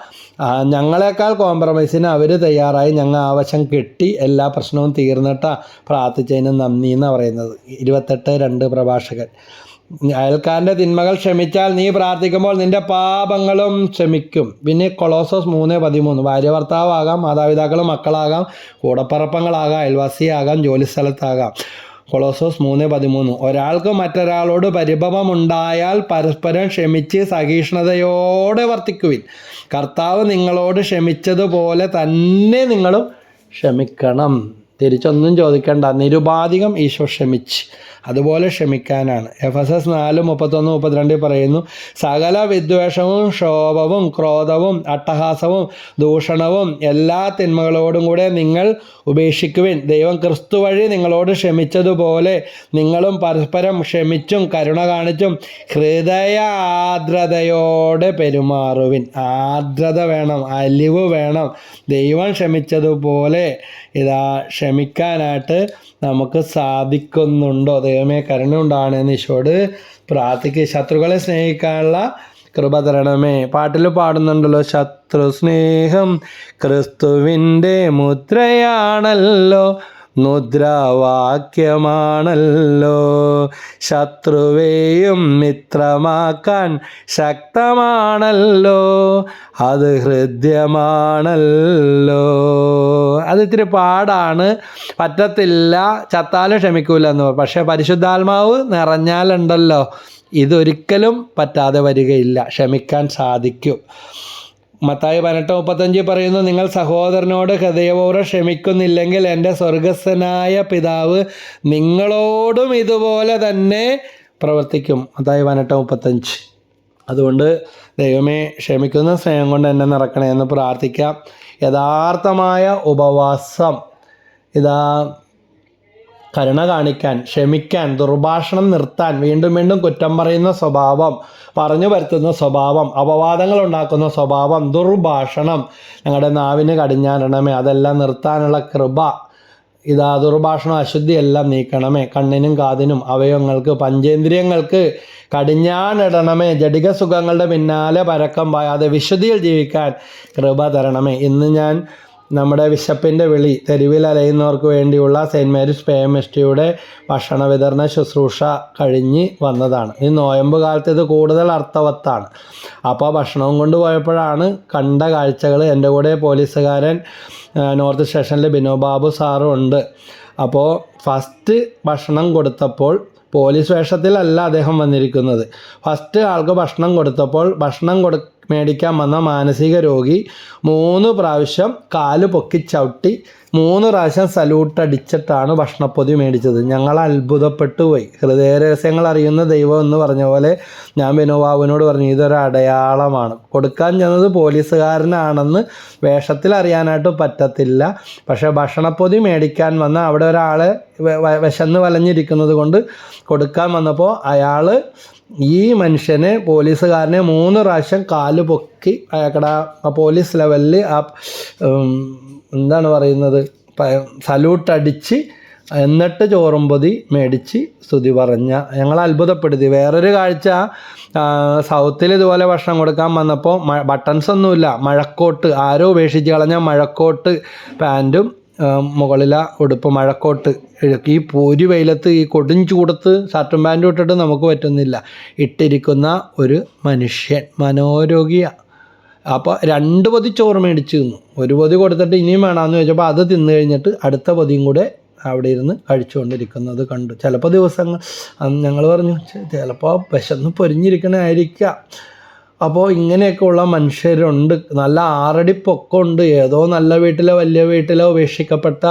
ഞങ്ങളെക്കാൾ കോംപ്രമൈസിന് അവർ തയ്യാറായി. ഞങ്ങൾ ആവശ്യം കെട്ടി എല്ലാ പ്രശ്നവും തീർന്നിട്ടാ പ്രാർത്ഥിച്ചതിന് നന്ദി എന്നാണ് പറയുന്നത്. ഇരുപത്തെട്ട് രണ്ട് പ്രഭാഷകൻ. അയൽക്കാരന്റെ തിന്മകൾ ക്ഷമിച്ചാൽ നീ പ്രാർത്ഥിക്കുമ്പോൾ നിന്റെ പാപങ്ങളും ക്ഷമിക്കും. പിന്നെ കൊളോസോസ് മൂന്ന് പതിമൂന്ന്. ഭാര്യ ഭർത്താവാകാം മാതാപിതാക്കളും മക്കളാകാം കൂടപ്പറപ്പങ്ങളാകാം അയൽവാസിയാകാം ജോലിസ്ഥലത്താകാം. കൊളോസോസ് മൂന്ന് പതിമൂന്ന്. ഒരാൾക്ക് മറ്റൊരാളോട് പരിഭവമുണ്ടായാൽ പരസ്പരം ക്ഷമിച്ച് സഹിഷ്ണുതയോടെ വർത്തിക്കുവിൻ. കർത്താവ് നിങ്ങളോട് ക്ഷമിച്ചതുപോലെ തന്നെ നിങ്ങളും ക്ഷമിക്കണം. തിരിച്ചൊന്നും ചോദിക്കണ്ട. നിരുപാധികം ഈശോ ക്ഷമിച്ച്. അതുപോലെ ക്ഷമിക്കാനാണ്. എഫ് എസ് എസ് നാല് മുപ്പത്തൊന്ന് മുപ്പത്തിരണ്ടിൽ പറയുന്നു സകല വിദ്വേഷവും ക്ഷോഭവും ക്രോധവും അട്ടഹാസവും ദൂഷണവും എല്ലാ തിന്മകളോടും കൂടെ നിങ്ങൾ ഉപേക്ഷിക്കുവിൻ. ദൈവം ക്രിസ്തു വഴി നിങ്ങളോട് ക്ഷമിച്ചതുപോലെ നിങ്ങളും പരസ്പരം ക്ഷമിച്ചും കരുണ കാണിച്ചും ഹൃദയ ആർദ്രതയോടെ പെരുമാറുവിൻ. ആർദ്രത വേണം അലിവ് വേണം. ദൈവം ക്ഷമിച്ചതുപോലെ ഇതാ ക്ഷമിക്കാനായിട്ട് നമുക്ക് സാധിക്കുന്നുണ്ടോ? ദൈവമേ കരുണ എന്ന് ഈശോട് പ്രാർത്ഥിക്കുക. ശത്രുക്കളെ സ്നേഹിക്കാനുള്ള കൃപ തരണമേ. പാട്ടിൽ പാടുന്നുണ്ടല്ലോ ശത്രു സ്നേഹം ക്രിസ്തുവിന്റെ മുദ്രയാണല്ലോ മുദ്രാവാക്യമാണല്ലോ. ശത്രുവേയും മിത്രമാക്കാൻ ശക്തമാണല്ലോ. അത് ഹൃദ്യമാണല്ലോ. അത് ഇത്തിരി പാടാണ്. പറ്റത്തില്ല. ചത്താലും ക്ഷമിക്കൂല എന്ന്. പക്ഷേ പരിശുദ്ധാത്മാവ് നിറഞ്ഞാലുണ്ടല്ലോ. ഇതൊരിക്കലും പറ്റാതെ വരികയില്ല. ക്ഷമിക്കാൻ സാധിക്കും. മത്തായി പതിനെട്ട് മുപ്പത്തഞ്ച് പറയുന്നു നിങ്ങൾ സഹോദരനോട് ഹൃദയപൂർവം ക്ഷമിക്കുന്നില്ലെങ്കിൽ എന്റെ സ്വർഗസ്വനായ പിതാവ് നിങ്ങളോടും ഇതുപോലെ തന്നെ പ്രവർത്തിക്കും. മത്തായ പതിനെട്ട് മുപ്പത്തഞ്ച്. അതുകൊണ്ട് ദൈവമേ ക്ഷമിക്കുന്ന സ്നേഹം കൊണ്ട് എന്നെ നിറക്കണേ എന്ന് പ്രാർത്ഥിക്കാം. യഥാർത്ഥമായ ഉപവാസം. ഇതാ കരുണ കാണിക്കാൻ ക്ഷമിക്കാൻ ദുർഭാഷണം നിർത്താൻ വീണ്ടും വീണ്ടും കുറ്റം പറയുന്ന സ്വഭാവം പറഞ്ഞു വരുത്തുന്ന സ്വഭാവം അപവാദങ്ങൾ ഉണ്ടാക്കുന്ന സ്വഭാവം ദുർഭാഷണം. ഞങ്ങളുടെ നാവിന് കടിഞ്ഞാരണമേ അതെല്ലാം നിർത്താനുള്ള കൃപ. ഇതാ ദുർഭാഷണം അശുദ്ധിയെല്ലാം നീക്കണമേ. കണ്ണിനും കാതിനും അവയവങ്ങൾക്ക് പഞ്ചേന്ദ്രിയങ്ങൾക്ക് കടിഞ്ഞാനിടണമേ ജടിക സുഖങ്ങളുടെ പിന്നാലെ പരക്കം പായാതെ വിശുദ്ധിയിൽ ജീവിക്കാൻ കൃപ തരണമേ. ഇന്ന് ഞാൻ നമ്മുടെ വിശപ്പിന്റെ വിളി തെരുവിൽ അലയുന്നവർക്ക് വേണ്ടിയുള്ള സെയിന്റ് മേരീസ് പേമിസ്റ്റിയുടെ ഭക്ഷണ വിതരണ ശുശ്രൂഷ കഴിഞ്ഞ് വന്നതാണ്. ഈ നോയമ്പ് കാലത്ത് ഇത് കൂടുതൽ അർത്ഥവത്താണ്. അപ്പോൾ ഭക്ഷണവും കൊണ്ടുപോയപ്പോഴാണ് കണ്ട കാഴ്ചകൾ എന്റെ കൂടെ പോലീസുകാരൻ നോർത്ത് സ്റ്റേഷനിൽ ബിനോ ബാബു സാറും ഉണ്ട്. അപ്പോൾ ഫസ്റ്റ് ഭക്ഷണം കൊടുത്തപ്പോൾ പോലീസ് വേഷത്തിലല്ല അദ്ദേഹം വന്നിരിക്കുന്നത്. ഫസ്റ്റ് ആൾക്ക് ഭക്ഷണം കൊടുത്തപ്പോൾ ഭക്ഷണം കൊടു മേടിക്കാൻ വന്ന മാനസിക രോഗി മൂന്ന് പ്രാവശ്യം കാൽ പൊക്കി ചവിട്ടി മൂന്ന് പ്രാവശ്യം സലൂട്ട് അടിച്ചിട്ടാണ് ഭക്ഷണപ്പൊതി മേടിച്ചത്. ഞങ്ങൾ അത്ഭുതപ്പെട്ടു പോയി. ഹൃദയ രഹസ്യങ്ങൾ അറിയുന്ന ദൈവം എന്ന് പറഞ്ഞ പോലെ ഞാൻ വിനോബാബുവിനോട് പറഞ്ഞു ഇതൊരു അടയാളമാണ്. കൊടുക്കാൻ ചെന്നത് പോലീസുകാരനാണെന്ന് വേഷത്തിൽ അറിയാനായിട്ട് പറ്റത്തില്ല. പക്ഷേ ഭക്ഷണപ്പൊതി മേടിക്കാൻ വന്ന അവിടെ ഒരാൾ വിശന്ന് വലഞ്ഞിരിക്കുന്നത് കൊണ്ട് കൊടുക്കാൻ വന്നപ്പോൾ അയാൾ ഈ മനുഷ്യനെ പോലീസുകാരനെ മൂന്ന് പ്രാവശ്യം കാൽ പൊക്കി അയാക്കടെ ആ പോലീസ് ലെവലിൽ ആ എന്താണ് പറയുന്നത് സല്യൂട്ട് അടിച്ച് എന്നിട്ട് ചോറുംപൊതി മേടിച്ച് സ്തുതി പറഞ്ഞ. ഞങ്ങൾ അത്ഭുതപ്പെടുത്തി. വേറൊരു കാഴ്ച സൗത്തിൽ ഇതുപോലെ ഭക്ഷണം കൊടുക്കാൻ വന്നപ്പോൾ ബട്ടൺസ് ഒന്നുമില്ല മഴക്കോട്ട് ആരോ ഉപേക്ഷിച്ച് കളഞ്ഞ മഴക്കോട്ട് പാന്റും മുകളിലെ ഉടുപ്പ് മഴക്കോട്ട് ഈ പൂരി വെയിലത്ത് ഈ കൊടും ചൂടത്ത് ഷർട്ടും പാന്റും ഇട്ടിട്ട് നമുക്ക് പറ്റുന്നില്ല. ഇട്ടിരിക്കുന്ന ഒരു മനുഷ്യൻ മനോരോഗിയ. അപ്പോൾ രണ്ട് പൊതി ചോറ് മേടിച്ച് തിന്നു. ഒരു പൊതി കൊടുത്തിട്ട് ഇനിയും വേണമെന്ന് ചോദിച്ചപ്പോൾ അത് തിന്നു കഴിഞ്ഞിട്ട് അടുത്ത പൊതിയും കൂടെ അവിടെ ഇരുന്ന് കഴിച്ചുകൊണ്ടിരിക്കുന്നത് കണ്ടു. ചിലപ്പോൾ ദിവസങ്ങൾ ഞങ്ങൾ പറഞ്ഞു ചിലപ്പോൾ വിശന്ന് പൊരിഞ്ഞിരിക്കണായിരിക്കാം അപ്പോൾ ഇങ്ങനെയൊക്കെയുള്ള മനുഷ്യരുണ്ട്. നല്ല ആറടി പൊക്കമുണ്ട്. ഏതോ നല്ല വീട്ടിലോ വലിയ വീട്ടിലോ ഉപേക്ഷിക്കപ്പെട്ട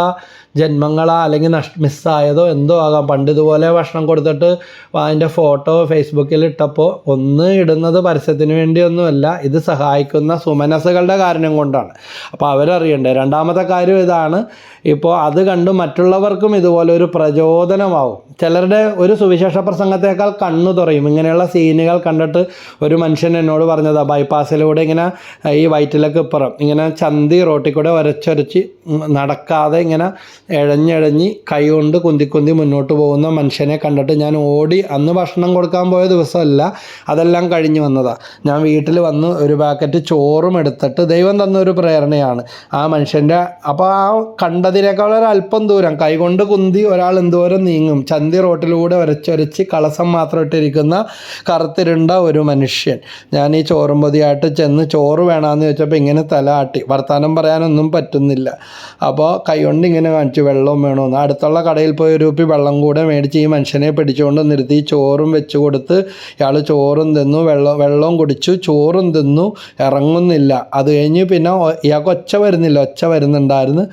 ജന്മങ്ങളാ അല്ലെങ്കിൽ നഷ് മിസ്സായതോ എന്തോ ആകാം. പണ്ട് ഇതുപോലെ ഭക്ഷണം കൊടുത്തിട്ട് അതിന്റെ ഫോട്ടോ ഫേസ്ബുക്കിൽ ഇട്ടപ്പോൾ ഒന്ന് ഇടുന്നത് പരസ്യത്തിന് വേണ്ടിയൊന്നുമല്ല ഇത് സഹായിക്കുന്ന സുമനസുകളുടെ കാരണം കൊണ്ടാണ്. അപ്പോൾ അവരറിയണ്ടേ രണ്ടാമത്തെ കാര്യം ഇതാണ് ഇപ്പോൾ അത് കണ്ട് മറ്റുള്ളവർക്കും ഇതുപോലെ ഒരു പ്രചോദനമാവും. ചിലരുടെ ഒരു സുവിശേഷ പ്രസംഗത്തേക്കാൾ കണ്ണു തുറയും. ഇങ്ങനെയുള്ള സീനുകൾ കണ്ടിട്ട് ഒരു മനുഷ്യൻ എന്നോട് പറഞ്ഞതാ ബൈപ്പാസിലൂടെ ഇങ്ങനെ ഈ വയറ്റിലൊക്കെ ഇപ്പുറം ഇങ്ങനെ ചന്തി റോട്ടിൽ കൂടെ ഒരച്ചൊരച്ച് നടക്കാതെ ഇങ്ങനെ ഇഴഞ്ഞിഴഞ്ഞ് കൈ കൊണ്ട് കുന്തി കുന്തി മുന്നോട്ട് പോകുന്ന മനുഷ്യനെ കണ്ടിട്ട് ഞാൻ ഓടി അന്ന് ഭക്ഷണം കൊടുക്കാൻ പോയ ദിവസമല്ല അതെല്ലാം കഴിഞ്ഞു വന്നതാണ് ഞാൻ വീട്ടിൽ വന്ന് ഒരു പാക്കറ്റ് ചോറും എടുത്തിട്ട് ദൈവം തന്ന ഒരു പ്രേരണയാണ്. ആ മനുഷ്യന്റെ അപ്പോൾ ആ കണ്ടതിനേക്കാൾ ഒരു അല്പം ദൂരം കൈകൊണ്ട് കുന്തി ഒരാൾ എന്തോരം നീങ്ങും. ചന്തി റോട്ടിലൂടെ ഒരച്ചൊരച്ച് കളസം മാത്രം ഇട്ടിരിക്കുന്ന കറുത്തിരുണ്ട ഒരു മനുഷ്യൻ. ഞാൻ ഈ ചോറും പൊതിയായിട്ട് ചെന്ന് ചോറ് വേണമെന്ന് ചോദിച്ചപ്പോൾ ഇങ്ങനെ തല ആട്ടി. വർത്തമാനം പറയാനൊന്നും പറ്റുന്നില്ല. അപ്പോൾ കൈകൊണ്ട് ഇങ്ങനെ കാണിച്ചു. വെള്ളം വേണമെന്ന് അടുത്തുള്ള കടയിൽ പോയി ഒരു ഉപ്പി വെള്ളം കൂടെ മേടിച്ച് ഈ മനുഷ്യനെ പിടിച്ചുകൊണ്ട് നിർത്തി. ചോറും വെച്ച് കൊടുത്ത് ഇയാൾ ചോറും തിന്നു വെള്ളം വെള്ളവും കുടിച്ചു ചോറും തിന്നു ഇറങ്ങുന്നില്ല. അത് കഴിഞ്ഞ് പിന്നെ ഇയാൾക്ക് ഒച്ച വരുന്നില്ല. ഒച്ച വരുന്നുണ്ടായിരുന്നു.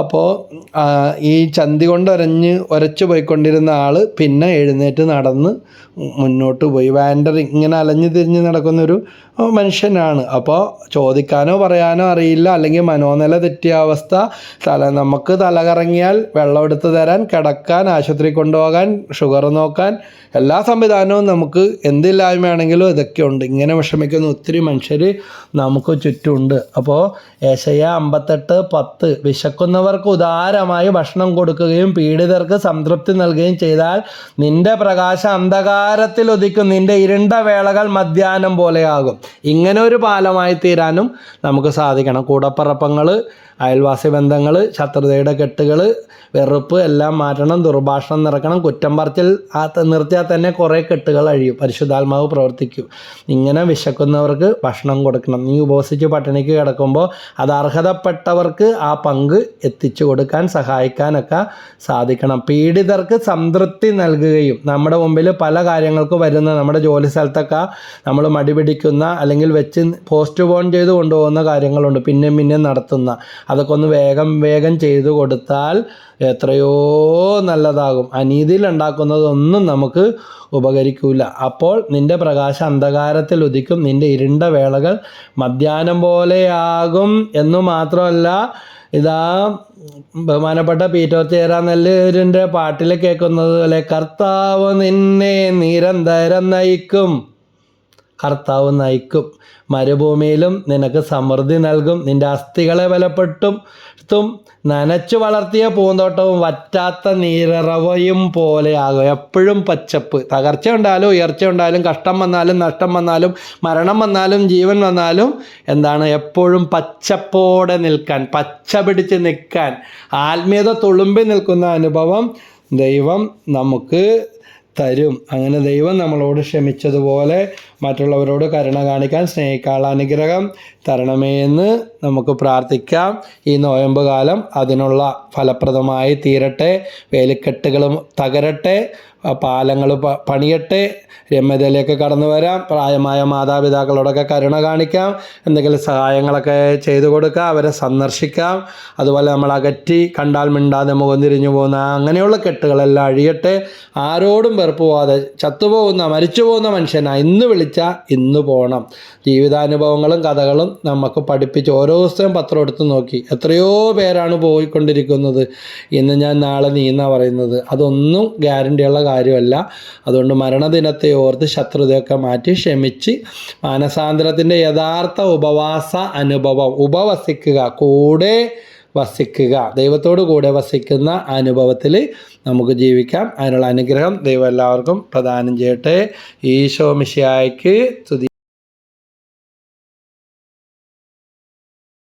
അപ്പോൾ ഈ ചന്തി കൊണ്ട് ഒരഞ്ഞ് ഒരച്ച് പോയിക്കൊണ്ടിരുന്ന ആൾ പിന്നെ എഴുന്നേറ്റ് നടന്ന് മുന്നോട്ട് പോയി. വാൻഡർ ഇങ്ങനെ അലഞ്ഞു തിരിഞ്ഞ് നടക്കുന്നൊരു മനുഷ്യനാണ്. അപ്പോൾ ചോദിക്കാനോ പറയാനോ അറിയില്ല. അല്ലെങ്കിൽ മനോനില തെറ്റിയ അവസ്ഥ. തല നമുക്ക് തലകറങ്ങിയാൽ വെള്ളം എടുത്തു തരാൻ കിടക്കാൻ ആശുപത്രി കൊണ്ടുപോകാൻ ഷുഗർ നോക്കാൻ എല്ലാ സംവിധാനവും നമുക്ക് എന്തില്ലായ്മയാണെങ്കിലും ഇതൊക്കെ ഉണ്ട് ഇങ്ങനെ വിഷമിക്കുന്ന ഒത്തിരി മനുഷ്യർ നമുക്ക് ചുറ്റുമുണ്ട്. അപ്പോൾ ഏശയ അമ്പത്തെട്ട് പത്ത് വിശക്കുന്നവർക്ക് ഉദാരമായി ഭക്ഷണം കൊടുക്കുകയും പീഡിതർക്ക് സംതൃപ്തി നൽകുകയും ചെയ്താൽ നിന്റെ പ്രകാശം അന്ധകാരത്തിൽ ഉദിക്കും നിന്റെ ഇരുണ്ട വേളകൾ മധ്യാഹ്നം പോലെയാകും. ഇങ്ങനെ ഒരു പാലമായി തീരാനും നമുക്ക് സാധിക്കണം. കൂടപ്പറപ്പങ്ങൾ അയൽവാസി ബന്ധങ്ങൾ ശത്രുതയുടെ കെട്ടുകൾ വെറുപ്പ് എല്ലാം മാറ്റണം ദുർഭാഷണം നിറക്കണം കുറ്റം പറച്ചിൽ ആ നിർത്തിയാൽ തന്നെ കുറേ കെട്ടുകൾ അഴിയും പരിശുദ്ധാത്മാവ് പ്രവർത്തിക്കും. ഇങ്ങനെ വിശക്കുന്നവർക്ക് ഭക്ഷണം കൊടുക്കണം. നീ ഉപവസിച്ച് പട്ടിണിക്ക് കിടക്കുമ്പോൾ അത് അർഹതപ്പെട്ടവർക്ക് ആ പങ്ക് എത്തിച്ചു കൊടുക്കാൻ സഹായിക്കാനൊക്കെ സാധിക്കണം. പീഡിതർക്ക് സംതൃപ്തി നൽകുകയും നമ്മുടെ മുമ്പിൽ പല കാര്യങ്ങൾക്ക് വരുന്ന നമ്മുടെ ജോലി സ്ഥലത്തൊക്കെ നമ്മൾ മടിപിടിക്കുന്ന അല്ലെങ്കിൽ വെച്ച് പോസ്റ്റ് പോൺ ചെയ്ത് കൊണ്ടുപോകുന്ന കാര്യങ്ങളുണ്ട്. പിന്നെയും പിന്നെയും നടത്തുന്ന. അതൊക്കെ ഒന്ന് വേഗം വേഗം ചെയ്തു കൊടുത്താൽ എത്രയോ നല്ലതാകും. അനീതിയിൽ ഉണ്ടാക്കുന്നതൊന്നും നമുക്ക് ഉപകരിക്കൂല. അപ്പോൾ നിന്റെ പ്രകാശം അന്ധകാരത്തിൽ ഉദിക്കും. നിന്റെ ഇരുണ്ട വേളകൾ മധ്യാഹ്നം പോലെയാകും എന്ന് മാത്രമല്ല ഇതാ ബഹുമാനപ്പെട്ട പീറ്റർ ചേരാനെല്ലൂരിന്റെ പാട്ടിൽ കേൾക്കുന്നത് പോലെ കർത്താവ് നിന്നെ നിരന്തരം നയിക്കും. കർത്താവ് നയിക്കും. മരുഭൂമിയിലും നിനക്ക് സമൃദ്ധി നൽകും. നിന്റെ അസ്ഥികളെ ബലപ്പെട്ടും ത്തും നനച്ചു വളർത്തിയ പൂന്തോട്ടവും വറ്റാത്ത നീരറവയും പോലെയാകും. എപ്പോഴും പച്ചപ്പ്. തകർച്ച ഉണ്ടായാലും ഉയർച്ച ഉണ്ടായാലും കഷ്ടം വന്നാലും നഷ്ടം വന്നാലും മരണം വന്നാലും ജീവൻ വന്നാലും എന്താണ്? എപ്പോഴും പച്ചപ്പോടെ നിൽക്കാൻ പച്ച പിടിച്ച് നിൽക്കാൻ. ആത്മീയത തുളുമ്പി നിൽക്കുന്ന അനുഭവം ദൈവം നമുക്ക് തരും. അങ്ങനെ ദൈവം നമ്മളോട് ക്ഷമിച്ചതുപോലെ മറ്റുള്ളവരോട് കരുണ കാണിക്കാൻ സ്നേഹിക്കാനുള്ള അനുഗ്രഹം തരണമേ എന്ന് നമുക്ക് പ്രാർത്ഥിക്കാം. ഈ നോയമ്പ് കാലം അതിനുള്ള ഫലപ്രദമായി തീരട്ടെ. വേലിക്കെട്ടുകളും തകരട്ടെ. പാലങ്ങൾ പണിയട്ടെ രമ്യതയിലേക്ക് കടന്നു വരാം പ്രായമായ മാതാപിതാക്കളോടൊക്കെ കരുണ കാണിക്കാം എന്തെങ്കിലും സഹായങ്ങളൊക്കെ ചെയ്തു കൊടുക്കാം അവരെ സന്ദർശിക്കാം അതുപോലെ നമ്മൾ അകറ്റി കണ്ടാൽ മിണ്ടാതെ മുഖം തിരിഞ്ഞു പോകുന്ന അങ്ങനെയുള്ള കെട്ടുകളെല്ലാം അഴിയട്ടെ. ആരോടും വെറുപ്പ് പോവാതെ ചത്തുപോകുന്ന മരിച്ചു പോകുന്ന മനുഷ്യനാ ഇന്ന് വിളിച്ചാൽ ഇന്ന് പോകണം ജീവിതാനുഭവങ്ങളും കഥകളും നമുക്ക് പഠിപ്പിച്ച് ഓരോ ദിവസവും പത്രം എടുത്ത് നോക്കി. എത്രയോ പേരാണ് പോയിക്കൊണ്ടിരിക്കുന്നത്. ഇന്ന് ഞാൻ നാളെ നീ എന്നാണ് പറയുന്നത്. അതൊന്നും ഗ്യാരണ്ടിയുള്ള കാര്യമല്ല. അതുകൊണ്ട് മരണദിനത്തെ ഓർത്ത് ശത്രുതയൊക്കെ മാറ്റി ക്ഷമിച്ച് മാനസാന്തരത്തിന്റെ യഥാർത്ഥ ഉപവാസ അനുഭവം ഉപവസിക്കുക കൂടെ വസിക്കുക ദൈവത്തോട് കൂടെ വസിക്കുന്ന അനുഭവത്തിൽ നമുക്ക് ജീവിക്കാം. അതിനുള്ള അനുഗ്രഹം ദൈവം എല്ലാവർക്കും പ്രദാനം ചെയ്യട്ടെ. ഈശോ മിശിയായ്ക്ക് സ്തുതി.